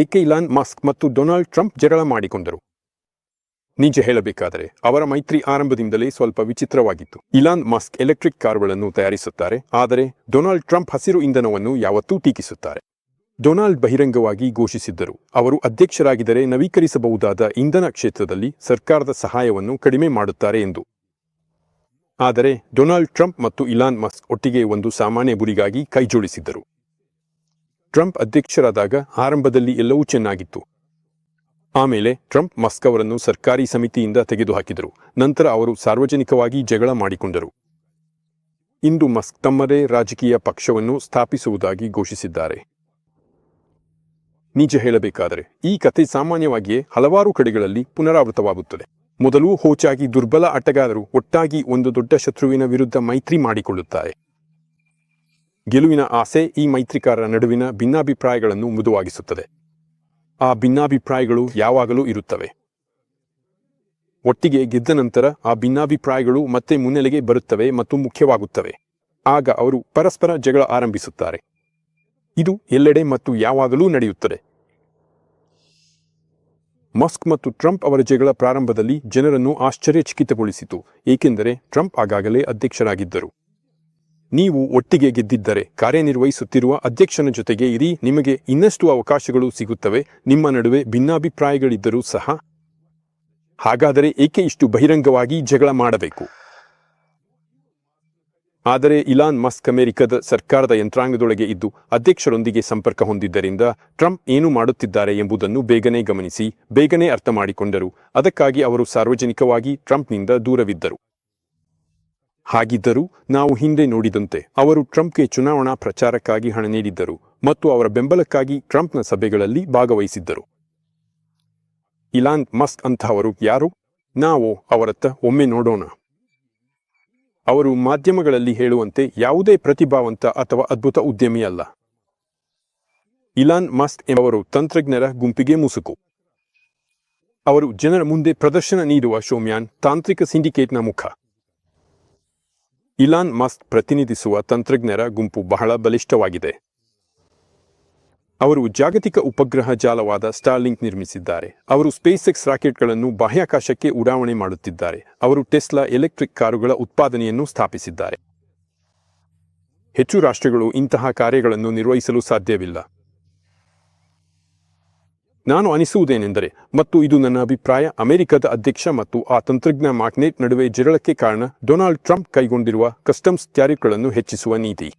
ಏಕೆ Elon Musk ಮತ್ತು Donald Trump ಜಗಳ ಮಾಡಿಕೊಂಡರು? ನಿಜ ಹೇಳಬೇಕಾದರೆ ಅವರ ಮೈತ್ರಿ ಆರಂಭದಿಂದಲೇ ಸ್ವಲ್ಪ ವಿಚಿತ್ರವಾಗಿತ್ತು. ಇಲಾನ್ ಮಸ್ಕ್ ಎಲೆಕ್ಟ್ರಿಕ್ ಕಾರುಗಳನ್ನು ತಯಾರಿಸುತ್ತಾರೆ, ಆದರೆ ಡೊನಾಲ್ಡ್ ಟ್ರಂಪ್ ಹಸಿರು ಇಂಧನವನ್ನು ಯಾವತ್ತೂ ಟೀಕಿಸುತ್ತಾರೆ. ಡೊನಾಲ್ಡ್ ಬಹಿರಂಗವಾಗಿ ಘೋಷಿಸಿದ್ದರು. ಅವರು ಅಧ್ಯಕ್ಷರಾಗಿದ್ದರೆ ನವೀಕರಿಸಬಹುದಾದ ಇಂಧನ ಕ್ಷೇತ್ರದಲ್ಲಿ ಸರ್ಕಾರದ ಸಹಾಯವನ್ನು ಕಡಿಮೆ ಮಾಡುತ್ತಾರೆ ಎಂದು. ಆದರೆ ಡೊನಾಲ್ಡ್ ಟ್ರಂಪ್ ಮತ್ತು ಇಲಾನ್ ಮಸ್ಕ್ ಒಟ್ಟಿಗೆ ಒಂದು ಸಾಮಾನ್ಯ ಗುರಿಗಾಗಿ ಕೈಜೋಡಿಸಿದ್ದರು. ಟ್ರಂಪ್ ಅಧ್ಯಕ್ಷರಾದಾಗ ಆರಂಭದಲ್ಲಿ ಎಲ್ಲವೂ ಚೆನ್ನಾಗಿತ್ತು. ಆಮೇಲೆ ಟ್ರಂಪ್ ಮಸ್ಕ್ ಅವರನ್ನು ಸರ್ಕಾರಿ ಸಮಿತಿಯಿಂದ ತೆಗೆದುಹಾಕಿದರು. ನಂತರ ಅವರು ಸಾರ್ವಜನಿಕವಾಗಿ ಜಗಳ ಮಾಡಿಕೊಂಡರು. ಇಂದು ಮಸ್ಕ್ ತಮ್ಮದೇ ರಾಜಕೀಯ ಪಕ್ಷವನ್ನು ಸ್ಥಾಪಿಸುವುದಾಗಿ ಘೋಷಿಸಿದ್ದಾರೆ. ನಿಜ ಹೇಳಬೇಕಾದರೆ, ಈ ಕಥೆ ಸಾಮಾನ್ಯವಾಗಿಯೇ ಹಲವಾರು ಕಡೆಗಳಲ್ಲಿ ಪುನರಾವೃತವಾಗುತ್ತದೆ. ಮೊದಲು ಹೋಚಾಗಿ ದುರ್ಬಲ ಆಟಗಾರರು ಒಟ್ಟಾಗಿ ಒಂದು ದೊಡ್ಡ ಶತ್ರುವಿನ ವಿರುದ್ಧ ಮೈತ್ರಿ ಮಾಡಿಕೊಳ್ಳುತ್ತಾರೆ. ಗೆಲುವಿನ ಆಸೆ ಈ ಮೈತ್ರಿಕಾರರ ನಡುವಿನ ಭಿನ್ನಾಭಿಪ್ರಾಯಗಳನ್ನು ಮೃದುವಾಗಿಸುತ್ತದೆ. ಆ ಭಿನ್ನಾಭಿಪ್ರಾಯಗಳು ಯಾವಾಗಲೂ ಇರುತ್ತವೆ. ಒಟ್ಟಿಗೆ ಗೆದ್ದ ನಂತರ ಆ ಭಿನ್ನಾಭಿಪ್ರಾಯಗಳು ಮತ್ತೆ ಮುನ್ನೆಲೆಗೆ ಬರುತ್ತವೆ ಮತ್ತು ಮುಖ್ಯವಾಗುತ್ತವೆ. ಆಗ ಅವರು ಪರಸ್ಪರ ಜಗಳ ಆರಂಭಿಸುತ್ತಾರೆ. ಇದು ಎಲ್ಲೆಡೆ ಮತ್ತು ಯಾವಾಗಲೂ ನಡೆಯುತ್ತದೆ. ಮಸ್ಕ್ ಮತ್ತು ಟ್ರಂಪ್ ಅವರ ಜಗಳ ಪ್ರಾರಂಭದಲ್ಲಿ ಜನರನ್ನು ಆಶ್ಚರ್ಯಚಕಿತಗೊಳಿಸಿತು, ಏಕೆಂದರೆ ಟ್ರಂಪ್ ಆಗಾಗಲೇ ಅಧ್ಯಕ್ಷರಾಗಿದ್ದರು. ನೀವು ಒಟ್ಟಿಗೆ ಗೆದ್ದಿದ್ದರೆ ಕಾರ್ಯನಿರ್ವಹಿಸುತ್ತಿರುವ ಅಧ್ಯಕ್ಷನ ಜೊತೆಗೆ ಇರಿ, ನಿಮಗೆ ಇನ್ನಷ್ಟು ಅವಕಾಶಗಳು ಸಿಗುತ್ತವೆ, ನಿಮ್ಮ ನಡುವೆ ಭಿನ್ನಾಭಿಪ್ರಾಯಗಳಿದ್ದರೂ ಸಹ. ಹಾಗಾದರೆ ಏಕೆ ಇಷ್ಟು ಬಹಿರಂಗವಾಗಿ ಜಗಳ ಮಾಡಬೇಕು? ಆದರೆ ಇಲಾನ್ ಮಸ್ಕ್ ಅಮೆರಿಕದ ಸರ್ಕಾರದ ಯಂತ್ರಾಂಗದೊಳಗೆ ಇದ್ದು ಅಧ್ಯಕ್ಷರೊಂದಿಗೆ ಸಂಪರ್ಕ ಹೊಂದಿದ್ದರಿಂದ ಟ್ರಂಪ್ ಏನು ಮಾಡುತ್ತಿದ್ದಾರೆ ಎಂಬುದನ್ನು ಬೇಗನೆ ಗಮನಿಸಿ, ಬೇಗನೆ ಅರ್ಥ ಮಾಡಿಕೊಂಡರು ಅದಕ್ಕಾಗಿ ಅವರು ಸಾರ್ವಜನಿಕವಾಗಿ ಟ್ರಂಪ್ನಿಂದ ದೂರವಿದ್ದರು. ಹಾಗಿದ್ದರೂ ನಾವು ಹಿಂದೆ ನೋಡಿದಂತೆ ಅವರು ಟ್ರಂಪ್ಗೆ ಚುನಾವಣಾ ಪ್ರಚಾರಕ್ಕಾಗಿ ಹಣ ನೀಡಿದ್ದರು ಮತ್ತು ಅವರ ಬೆಂಬಲಕ್ಕಾಗಿ ಟ್ರಂಪ್ನ ಸಭೆಗಳಲ್ಲಿ ಭಾಗವಹಿಸಿದ್ದರು. ಇಲಾನ್ ಮಸ್ಕ್ ಅಂತಹವರು ಯಾರು? ನಾವು ಅವರತ್ತ ಒಮ್ಮೆ ನೋಡೋಣ. ಅವರು ಮಾಧ್ಯಮಗಳಲ್ಲಿ ಹೇಳುವಂತೆ ಯಾವುದೇ ಪ್ರತಿಭಾವಂತ ಅಥವಾ ಅದ್ಭುತ ಉದ್ಯಮಿಯಲ್ಲ ಇಲಾನ್ ಮಸ್ಕ್ ಎಂಬವರು ತಂತ್ರಜ್ಞರ ಗುಂಪಿಗೆ ಮುಸುಕು. ಅವರು ಜನರ ಮುಂದೆ ಪ್ರದರ್ಶನ ನೀಡುವ ಶೋಮ್ಯಾನ್ ತಾಂತ್ರಿಕ ಸಿಂಡಿಕೇಟ್ನ ಮುಖ. ಇಲಾನ್ ಮಸ್ಕ್ ಪ್ರತಿನಿಧಿಸುವ ತಂತ್ರಜ್ಞರ ಗುಂಪು ಬಹಳ ಬಲಿಷ್ಠವಾಗಿದೆ. ಅವರು ಜಾಗತಿಕ ಉಪಗ್ರಹ ಜಾಲವಾದ ಸ್ಟಾರ್ಲಿಂಕ್ ನಿರ್ಮಿಸಿದ್ದಾರೆ. ಅವರು ಸ್ಪೇಸ್ ಎಕ್ಸ್ ರಾಕೆಟ್ಗಳನ್ನು ಬಾಹ್ಯಾಕಾಶಕ್ಕೆ ಉಡಾವಣೆ ಮಾಡುತ್ತಿದ್ದಾರೆ. ಅವರು ಟೆಸ್ಲಾ ಎಲೆಕ್ಟ್ರಿಕ್ ಕಾರುಗಳ ಉತ್ಪಾದನೆಯನ್ನು ಸ್ಥಾಪಿಸಿದ್ದಾರೆ. ಹೆಚ್ಚು ರಾಷ್ಟ್ರಗಳು ಇಂತಹ ಕಾರ್ಯಗಳನ್ನು ನಿರ್ವಹಿಸಲು ಸಾಧ್ಯವಿಲ್ಲ. ನಾನು ಅನಿಸುವುದೇನೆಂದರೆ, ಮತ್ತು ಇದು ನನ್ನ ಅಭಿಪ್ರಾಯ, ಅಮೆರಿಕದ ಅಧ್ಯಕ್ಷ ಮತ್ತು ಆ ತಂತ್ರಜ್ಞ ಮಾಗ್ನೆಟ್ ನಡುವೆ ಜಿರಳಕ್ಕೆ ಕಾರಣ ಡೊನಾಲ್ಡ್ ಟ್ರಂಪ್ ಕೈಗೊಂಡಿರುವ ಕಸ್ಟಮ್ಸ್ ಟ್ಯಾರಿಫ್ಗಳನ್ನು ಹೆಚ್ಚಿಸುವ ನೀತಿ.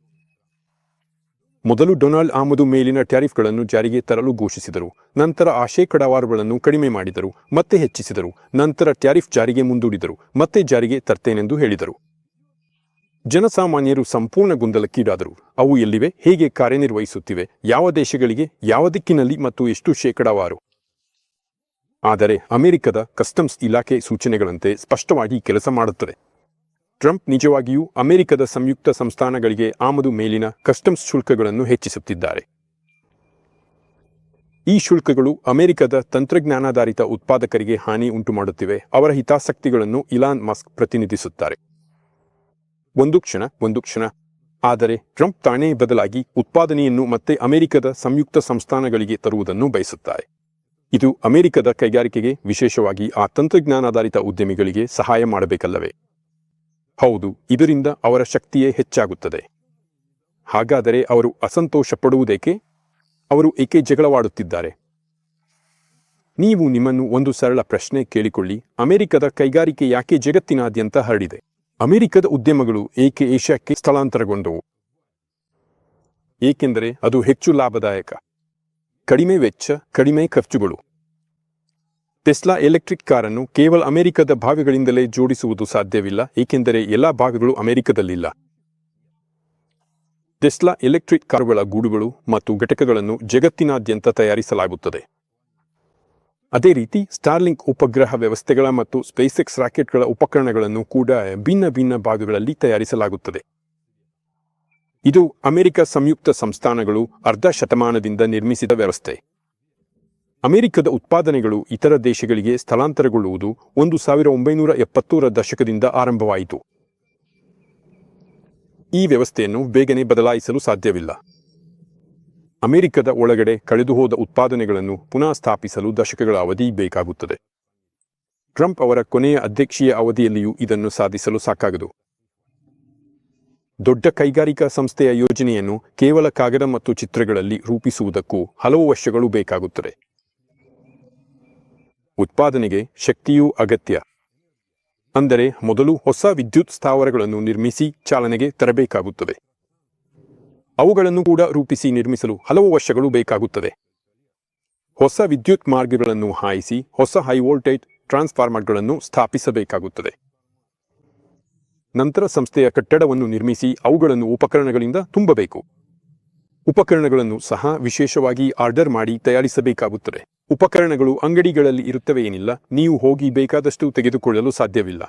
ಮೊದಲು ಡೊನಾಲ್ಡ್ ಆಮದು ಮೇಲಿನ ಟ್ಯಾರಿಫ್ಗಳನ್ನು ಜಾರಿಗೆ ತರಲು ಘೋಷಿಸಿದರು, ನಂತರ ಆ ಶೇಕಡಾವಾರುಗಳನ್ನು ಕಡಿಮೆ ಮಾಡಿದರು, ಮತ್ತೆ ಹೆಚ್ಚಿಸಿದರು, ನಂತರ ಟ್ಯಾರಿಫ್ ಜಾರಿಗೆ ಮುಂದೂಡಿದರು, ಮತ್ತೆ ಜಾರಿಗೆ ತರ್ತೇನೆಂದು ಹೇಳಿದರು. ಜನಸಾಮಾನ್ಯರು ಸಂಪೂರ್ಣ ಗೊಂದಲಕ್ಕೀಡಾದರು. ಅವು ಎಲ್ಲಿವೆ, ಹೇಗೆ ಕಾರ್ಯನಿರ್ವಹಿಸುತ್ತಿವೆ, ಯಾವ ದೇಶಗಳಿಗೆ, ಯಾವ ದಿಕ್ಕಿನಲ್ಲಿ ಮತ್ತು ಎಷ್ಟು ಶೇಕಡಾವಾರು? ಆದರೆ ಅಮೆರಿಕದ ಕಸ್ಟಮ್ಸ್ ಇಲಾಖೆ ಸೂಚನೆಗಳಂತೆ ಸ್ಪಷ್ಟವಾಗಿ ಕೆಲಸ ಮಾಡುತ್ತದೆ. ಟ್ರಂಪ್ ನಿಜವಾಗಿಯೂ ಅಮೆರಿಕದ ಸಂಯುಕ್ತ ಸಂಸ್ಥಾನಗಳಿಗೆ ಆಮದು ಮೇಲಿನ ಕಸ್ಟಮ್ಸ್ ಶುಲ್ಕಗಳನ್ನು ಹೆಚ್ಚಿಸುತ್ತಿದ್ದಾರೆ. ಈ ಶುಲ್ಕಗಳು ಅಮೆರಿಕದ ತಂತ್ರಜ್ಞಾನಾಧಾರಿತ ಉತ್ಪಾದಕರಿಗೆ ಹಾನಿ ಉಂಟುಮಾಡುತ್ತಿವೆ, ಅವರ ಹಿತಾಸಕ್ತಿಗಳನ್ನು ಇಲಾನ್ ಮಸ್ಕ್ ಪ್ರತಿನಿಧಿಸುತ್ತಾರೆ. ಒಂದು ಕ್ಷಣ ಒಂದು ಕ್ಷಣ. ಆದರೆ ಟ್ರಂಪ್ ತಾನೇ ಬದಲಾಗಿ ಉತ್ಪಾದನೆಯನ್ನು ಮತ್ತೆ ಅಮೆರಿಕದ ಸಂಯುಕ್ತ ಸಂಸ್ಥಾನಗಳಿಗೆ ತರುವುದನ್ನು ಬಯಸುತ್ತಾರೆ. ಇದು ಅಮೆರಿಕದ ಕೈಗಾರಿಕೆಗೆ ವಿಶೇಷವಾಗಿ ಆ ತಂತ್ರಜ್ಞಾನಾಧಾರಿತ ಉದ್ಯಮಿಗಳಿಗೆ ಸಹಾಯ ಮಾಡಬೇಕಲ್ಲವೇ? ಹೌದು, ಇದರಿಂದ ಅವರ ಶಕ್ತಿಯೇ ಹೆಚ್ಚಾಗುತ್ತದೆ. ಹಾಗಾದರೆ ಅವರು ಅಸಂತೋಷ ಪಡುವುದೇಕೆ ಅವರು ಏಕೆ ಜಗಳವಾಡುತ್ತಿದ್ದಾರೆ? ನೀವು ನಿಮ್ಮನ್ನು ಒಂದು ಸರಳ ಪ್ರಶ್ನೆ ಕೇಳಿಕೊಳ್ಳಿ, ಅಮೆರಿಕದ ಕೈಗಾರಿಕೆ ಯಾಕೆ ಜಗತ್ತಿನಾದ್ಯಂತ ಹರಡಿದೆ? ಅಮೆರಿಕದ ಉದ್ಯಮಗಳು ಏಕೆ ಏಷ್ಯಾಕ್ಕೆ ಸ್ಥಳಾಂತರಗೊಂಡವು? ಏಕೆಂದರೆ ಅದು ಹೆಚ್ಚು ಲಾಭದಾಯಕ, ಕಡಿಮೆ ವೆಚ್ಚ, ಕಡಿಮೆ ಖರ್ಚುಗಳು. ಟೆಸ್ಲಾ ಎಲೆಕ್ಟ್ರಿಕ್ ಕಾರನ್ನು ಕೇವಲ ಅಮೆರಿಕದ ಭಾಗಗಳಿಂದಲೇ ಜೋಡಿಸುವುದು ಸಾಧ್ಯವಿಲ್ಲ, ಏಕೆಂದರೆ ಎಲ್ಲ ಭಾಗಗಳು ಅಮೆರಿಕದಲ್ಲಿಲ್ಲ. ಟೆಸ್ಲಾ ಎಲೆಕ್ಟ್ರಿಕ್ ಕಾರುಗಳ ಗೂಡುಗಳು ಮತ್ತು ಘಟಕಗಳನ್ನು ಜಗತ್ತಿನಾದ್ಯಂತ ತಯಾರಿಸಲಾಗುತ್ತದೆ. ಅದೇ ರೀತಿ ಸ್ಟಾರ್ಲಿಂಕ್ ಉಪಗ್ರಹ ವ್ಯವಸ್ಥೆಗಳ ಮತ್ತು ಸ್ಪೇಸೆಕ್ಸ್ ರಾಕೆಟ್ಗಳ ಉಪಕರಣಗಳನ್ನು ಕೂಡ ಭಿನ್ನ ಭಿನ್ನ ಭಾಗಗಳಲ್ಲಿ ತಯಾರಿಸಲಾಗುತ್ತದೆ. ಇದು ಅಮೆರಿಕ ಸಂಯುಕ್ತ ಸಂಸ್ಥಾನಗಳು ಅರ್ಧ ಶತಮಾನದಿಂದ ನಿರ್ಮಿಸಿದ ವ್ಯವಸ್ಥೆ. ಅಮೆರಿಕದ ಉತ್ಪಾದನೆಗಳು ಇತರ ದೇಶಗಳಿಗೆ ಸ್ಥಳಾಂತರಗೊಳ್ಳುವುದು ಒಂದು ಸಾವಿರ ಒಂಬೈನೂರ ಎಪ್ಪತ್ತೂರ ದಶಕದಿಂದ ಆರಂಭವಾಯಿತು. ಈ ವ್ಯವಸ್ಥೆಯನ್ನು ಬೇಗನೆ ಬದಲಾಯಿಸಲು ಸಾಧ್ಯವಿಲ್ಲ. ಅಮೆರಿಕದ ಒಳಗಡೆ ಕಳೆದುಹೋದ ಉತ್ಪಾದನೆಗಳನ್ನು ಪುನಃ ಸ್ಥಾಪಿಸಲು ದಶಕಗಳ ಅವಧಿ ಬೇಕಾಗುತ್ತದೆ. ಟ್ರಂಪ್ ಅವರ ಕೊನೆಯ ಅಧ್ಯಕ್ಷೀಯ ಅವಧಿಯಲ್ಲಿಯೂ ಇದನ್ನು ಸಾಧಿಸಲು ಸಾಕಾಗದು. ದೊಡ್ಡ ಕೈಗಾರಿಕಾ ಸಂಸ್ಥೆಯ ಯೋಜನೆಯನ್ನು ಕೇವಲ ಕಾಗದ ಮತ್ತು ಚಿತ್ರಗಳಲ್ಲಿ ರೂಪಿಸುವುದಕ್ಕೂ ಹಲವು ವರ್ಷಗಳು ಬೇಕಾಗುತ್ತದೆ. ಉತ್ಪಾದನೆಗೆ ಶಕ್ತಿಯೂ ಅಗತ್ಯ. ಅಂದರೆ ಮೊದಲು ಹೊಸ ವಿದ್ಯುತ್ ಸ್ಥಾವರಗಳನ್ನು ನಿರ್ಮಿಸಿ ಚಾಲನೆಗೆ ತರಬೇಕಾಗುತ್ತದೆ. ಅವುಗಳನ್ನು ಕೂಡ ರೂಪಿಸಿ ನಿರ್ಮಿಸಲು ಹಲವು ವರ್ಷಗಳು ಬೇಕಾಗುತ್ತದೆ. ಹೊಸ ವಿದ್ಯುತ್ ಮಾರ್ಗಗಳನ್ನು ಹಾಯಿಸಿ ಹೊಸ ಹೈ ವೋಲ್ಟೇಜ್ ಟ್ರಾನ್ಸ್ಫಾರ್ಮರ್ಗಳನ್ನು ಸ್ಥಾಪಿಸಬೇಕಾಗುತ್ತದೆ. ನಂತರ ಸಂಸ್ಥೆಯ ಕಟ್ಟಡವನ್ನು ನಿರ್ಮಿಸಿ ಅವುಗಳನ್ನು ಉಪಕರಣಗಳಿಂದ ತುಂಬಬೇಕು. ಉಪಕರಣಗಳನ್ನು ಸಹ ವಿಶೇಷವಾಗಿ ಆರ್ಡರ್ ಮಾಡಿ ತಯಾರಿಸಬೇಕಾಗುತ್ತದೆ. ಉಪಕರಣಗಳು ಅಂಗಡಿಗಳಲ್ಲಿ ಇರುತ್ತವೆ ಏನಿಲ್ಲ, ನೀವು ಹೋಗಿ ಬೇಕಾದಷ್ಟು ತೆಗೆದುಕೊಳ್ಳಲು ಸಾಧ್ಯವಿಲ್ಲ.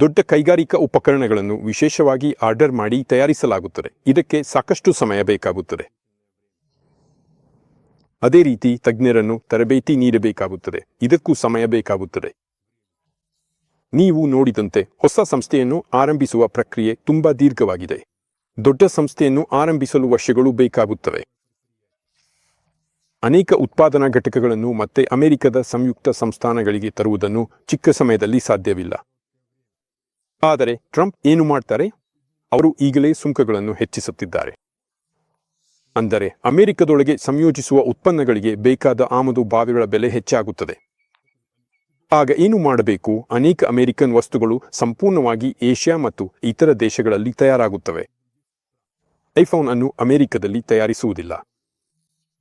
ದೊಡ್ಡ ಕೈಗಾರಿಕಾ ಉಪಕರಣಗಳನ್ನು ವಿಶೇಷವಾಗಿ ಆರ್ಡರ್ ಮಾಡಿ ತಯಾರಿಸಲಾಗುತ್ತದೆ. ಇದಕ್ಕೆ ಸಾಕಷ್ಟು ಸಮಯ ಬೇಕಾಗುತ್ತದೆ. ಅದೇ ರೀತಿ ತಜ್ಞರನ್ನು ತರಬೇತಿ ನೀಡಬೇಕಾಗುತ್ತದೆ. ಇದಕ್ಕೂ ಸಮಯ ಬೇಕಾಗುತ್ತದೆ. ನೀವು ನೋಡಿದಂತೆ ಹೊಸ ಸಂಸ್ಥೆಯನ್ನು ಆರಂಭಿಸುವ ಪ್ರಕ್ರಿಯೆ ತುಂಬಾ ದೀರ್ಘವಾಗಿದೆ. ದೊಡ್ಡ ಸಂಸ್ಥೆಯನ್ನು ಆರಂಭಿಸಲು ವರ್ಷಗಳು ಬೇಕಾಗುತ್ತವೆ. ಅನೇಕ ಉತ್ಪಾದನಾ ಘಟಕಗಳನ್ನು ಮತ್ತೆ ಅಮೆರಿಕದ ಸಂಯುಕ್ತ ಸಂಸ್ಥಾನಗಳಿಗೆ ತರುವುದನ್ನು ಚಿಕ್ಕ ಸಮಯದಲ್ಲಿ ಸಾಧ್ಯವಿಲ್ಲ. ಆದರೆ ಟ್ರಂಪ್ ಏನು ಮಾಡ್ತಾರೆ? ಅವರು ಈಗಲೇ ಸುಂಕಗಳನ್ನು ಹೆಚ್ಚಿಸುತ್ತಿದ್ದಾರೆ. ಅಂದರೆ ಅಮೆರಿಕದೊಳಗೆ ಸಂಯೋಜಿಸುವ ಉತ್ಪನ್ನಗಳಿಗೆ ಬೇಕಾದ ಆಮದು ಬಾವಿಗಳ ಬೆಲೆ ಹೆಚ್ಚಾಗುತ್ತದೆ. ಆಗ ಏನು ಮಾಡಬೇಕು? ಅನೇಕ ಅಮೆರಿಕನ್ ವಸ್ತುಗಳು ಸಂಪೂರ್ಣವಾಗಿ ಏಷ್ಯಾ ಮತ್ತು ಇತರ ದೇಶಗಳಲ್ಲಿ ತಯಾರಾಗುತ್ತವೆ. ಐಫೋನ್ ಅನ್ನು ಅಮೆರಿಕದಲ್ಲಿ ತಯಾರಿಸುವುದಿಲ್ಲ.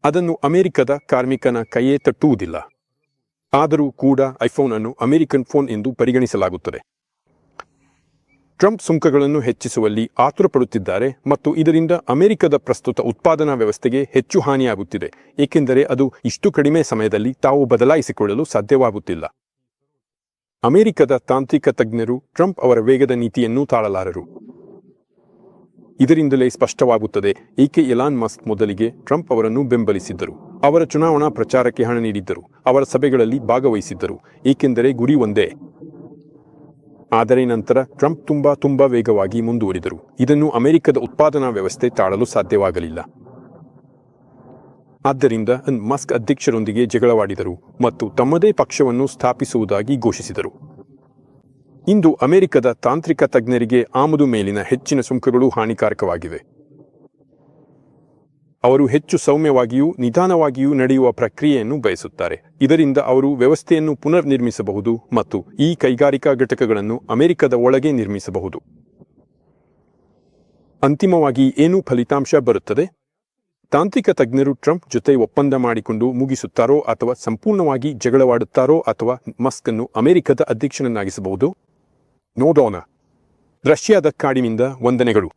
ಅದನ್ನು ಅಮೆರಿಕದ ಕಾರ್ಮಿಕನ ಕೈಯೇ ತಟ್ಟುವುದಿಲ್ಲ. ಆದರೂ ಕೂಡ ಐಫೋನ್ ಅನ್ನು ಅಮೆರಿಕನ್ ಫೋನ್ ಎಂದು ಪರಿಗಣಿಸಲಾಗುತ್ತದೆ. ಟ್ರಂಪ್ ಸುಂಕಗಳನ್ನು ಹೆಚ್ಚಿಸುವಲ್ಲಿ ಆತುರಪಡುತ್ತಿದ್ದಾರೆ ಮತ್ತು ಇದರಿಂದ ಅಮೆರಿಕದ ಪ್ರಸ್ತುತ ಉತ್ಪಾದನಾ ವ್ಯವಸ್ಥೆಗೆ ಹೆಚ್ಚು ಹಾನಿಯಾಗುತ್ತಿದೆ, ಏಕೆಂದರೆ ಅದು ಇಷ್ಟು ಕಡಿಮೆ ಸಮಯದಲ್ಲಿ ತಾವು ಬದಲಾಯಿಸಿಕೊಳ್ಳಲು ಸಾಧ್ಯವಾಗುತ್ತಿಲ್ಲ. ಅಮೆರಿಕದ ತಾಂತ್ರಿಕ ತಜ್ಞರು ಟ್ರಂಪ್ ಅವರ ವೇಗದ ನೀತಿಯನ್ನು ತಾಳಲಾರರು. ಇದರಿಂದಲೇ ಸ್ಪಷ್ಟವಾಗುತ್ತದೆ, ಏಕೆ ಎಲಾನ್ ಮಸ್ಕ್ ಮೊದಲಿಗೆ ಟ್ರಂಪ್ ಅವರನ್ನು ಬೆಂಬಲಿಸಿದ್ದರು. ಅವರ ಚುನಾವಣಾ ಪ್ರಚಾರಕ್ಕೆ ಹಣ ನೀಡಿದ್ದರು, ಅವರ ಸಭೆಗಳಲ್ಲಿ ಭಾಗವಹಿಸಿದ್ದರು, ಏಕೆಂದರೆ ಗುರಿ ಒಂದೇ. ಆದರೆ ನಂತರ ಟ್ರಂಪ್ ತುಂಬಾ ತುಂಬಾ ವೇಗವಾಗಿ ಮುಂದುವರಿದರು. ಇದನ್ನು ಅಮೆರಿಕದ ಉತ್ಪಾದನಾ ವ್ಯವಸ್ಥೆ ತಾಳಲು ಸಾಧ್ಯವಾಗಲಿಲ್ಲ. ಆದ್ದರಿಂದ ಮಸ್ಕ್ ಅಧ್ಯಕ್ಷರೊಂದಿಗೆ ಜಗಳವಾಡಿದರು ಮತ್ತು ತಮ್ಮದೇ ಪಕ್ಷವನ್ನು ಸ್ಥಾಪಿಸುವುದಾಗಿ ಘೋಷಿಸಿದರು. ಇಂದು ಅಮೆರಿಕದ ತಾಂತ್ರಿಕ ತಜ್ಞರಿಗೆ ಆಮದು ಮೇಲಿನ ಹೆಚ್ಚಿನ ಸುಂಕಗಳು ಹಾನಿಕಾರಕವಾಗಿವೆ. ಅವರು ಹೆಚ್ಚು ಸೌಮ್ಯವಾಗಿಯೂ ನಿಧಾನವಾಗಿಯೂ ನಡೆಯುವ ಪ್ರಕ್ರಿಯೆಯನ್ನು ಬಯಸುತ್ತಾರೆ. ಇದರಿಂದ ಅವರು ವ್ಯವಸ್ಥೆಯನ್ನು ಪುನರ್ ನಿರ್ಮಿಸಬಹುದು ಮತ್ತು ಈ ಕೈಗಾರಿಕಾ ಘಟಕಗಳನ್ನು ಅಮೆರಿಕದ ಒಳಗೆ ನಿರ್ಮಿಸಬಹುದು. ಅಂತಿಮವಾಗಿ ಏನು ಫಲಿತಾಂಶ ಬರುತ್ತದೆ? ತಾಂತ್ರಿಕ ತಜ್ಞರು ಟ್ರಂಪ್ ಜೊತೆ ಒಪ್ಪಂದ ಮಾಡಿಕೊಂಡು ಮುಗಿಸುತ್ತಾರೋ ಅಥವಾ ಸಂಪೂರ್ಣವಾಗಿ ಜಗಳವಾಡುತ್ತಾರೋ ಅಥವಾ ಮಸ್ಕ್ ಅನ್ನು ಅಮೆರಿಕದ ಅಧ್ಯಕ್ಷನನ್ನಾಗಿಸಬಹುದು? ನೋಡೋಣ. ರಷ್ಯಾದ ಕಾಡಿನಿಂದ ವಂದನೆಗಳು.